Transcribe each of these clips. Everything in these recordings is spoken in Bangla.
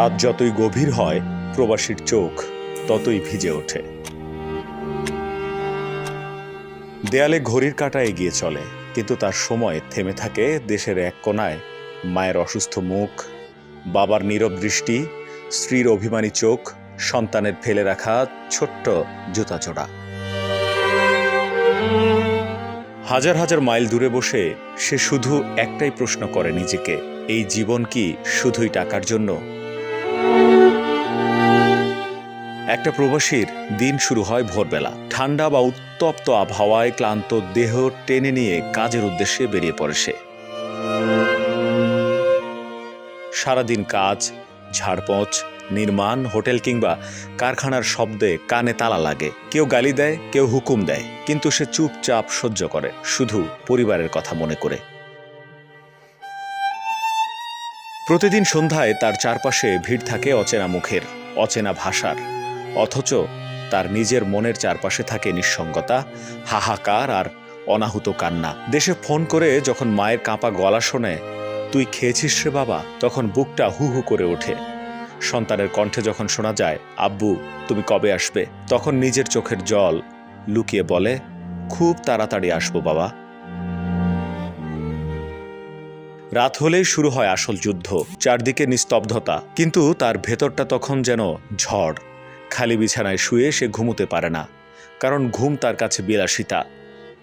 রাত যতই গভীর হয়, প্রবাসীর চোখ ততই ভিজে ওঠে। দেয়ালে ঘড়ির কাঁটা এগিয়ে চলে, কিন্তু তার সময় থেমে থাকে দেশের এক কোনায় মায়ের অসুস্থ মুখ, বাবার নীরব দৃষ্টি, স্ত্রীর অভিমানী চোখ, সন্তানের ফেলে রাখা ছোট্ট জুতা জুতাচোড়া হাজার হাজার মাইল দূরে বসে সে শুধু একটাই প্রশ্ন করে নিজেকে, এই জীবন কি শুধুই টাকার জন্য? একটা প্রবাসীর দিন শুরু হয় ভোরবেলা। ঠান্ডা বা উত্তপ্ত আবহাওয়ায় ক্লান্ত দেহ টেনে নিয়ে কাজের উদ্দেশ্যে বেরিয়ে পড়ে সে। সারাদিন কাজ, ঝাড়পোঁচ, নির্মাণ, হোটেল কিংবা কারখানার শব্দে কানে তালা লাগে। কেউ গালি দেয়, কেউ হুকুম দেয়, কিন্তু সে চুপচাপ সহ্য করে, শুধু পরিবারের কথা মনে করে। প্রতিদিন সন্ধ্যায় তার চারপাশে ভিড় থাকে অচেনা মুখের, অচেনা ভাষার। অথচ তার নিজের মনের চারপাশে থাকে নিঃসঙ্গতা, হাহাকার আর অনাহুত কান্না। দেশে ফোন করে যখন মায়ের কাঁপা গলা শোনে, তুই খেয়েছিস রে বাবা? তখন বুকটা হু হু করে ওঠে। সন্তানের কণ্ঠে যখন শোনা যায়, আব্বু, তুমি কবে আসবে? তখন নিজের চোখের জল লুকিয়ে বলে, খুব তাড়াতাড়ি আসব বাবা। রাত হলেই শুরু হয় আসল যুদ্ধ, চারদিকে নিস্তব্ধতা। কিন্তু তার ভেতরটা তখন যেন ঝড়। খালি বিছানায় শুয়ে সে ঘুমোতে পারে না, কারণ ঘুম তার কাছে বিলাসিতা।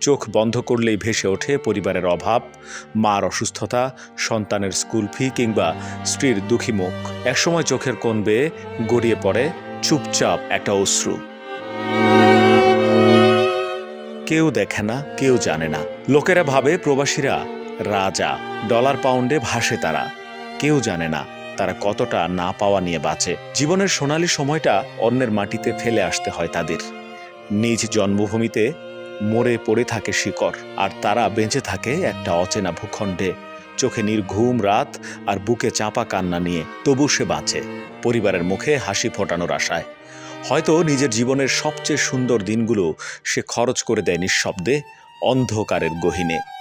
চোখ বন্ধ করলেই ভেসে ওঠে পরিবারের অভাব, মার অসুস্থতা, সন্তানের স্কুল ফি কিংবা স্ত্রীর দুঃখী মুখ। একসময় চোখের কোণ বেয়ে গড়িয়ে পড়ে চুপচাপ একটা অশ্রু। কেউ দেখে না, কেউ জানে না। লোকেরা ভাবে প্রবাসীরা রাজা, ডলার পাউন্ডে ভাসে তারা। কেউ জানে না তারা কতটা না পাওয়া নিয়ে বাঁচে। জীবনের সোনালী সময়টা অন্যের মাটিতে ফেলে আসতে হয় তাদের। নিজ জন্মভূমিতে মরে পড়ে থাকে শিকড়, আর তারা বেঁচে থাকে একটা অচেনা ভূখণ্ডে। চোখে নির্ঘুম রাত আর বুকে চাপা কান্না নিয়ে, তবু সে বাঁচে, পরিবারের মুখে হাসি ফোটানোর আশায়। হয়তো নিজের জীবনের সবচেয়ে সুন্দর দিনগুলো সে খরচ করে দেয় নিঃশব্দে, অন্ধকারের গহিনে।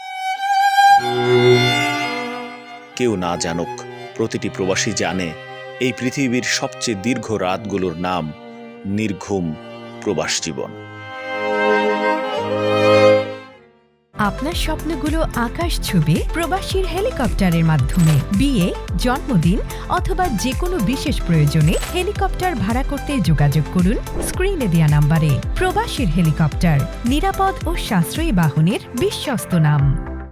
কেউ না জানুক, প্রতিটি প্রবাসী জানে, এই পৃথিবীর সবচেয়ে দীর্ঘ রাতগুলোর নাম নির্ঘুম প্রবাস জীবন। আপনার স্বপ্নগুলো আকাশ ছবি প্রবাসীর হেলিকপ্টারের মাধ্যমে। বিয়ে, জন্মদিন অথবা যে কোনো বিশেষ প্রয়োজনে হেলিকপ্টার ভাড়া করতে যোগাযোগ করুন স্ক্রিনে দেওয়া নাম্বারে। প্রবাসীর হেলিকপ্টার, নিরাপদ ও সাশ্রয়ী বাহনের বিশ্বস্ত নাম।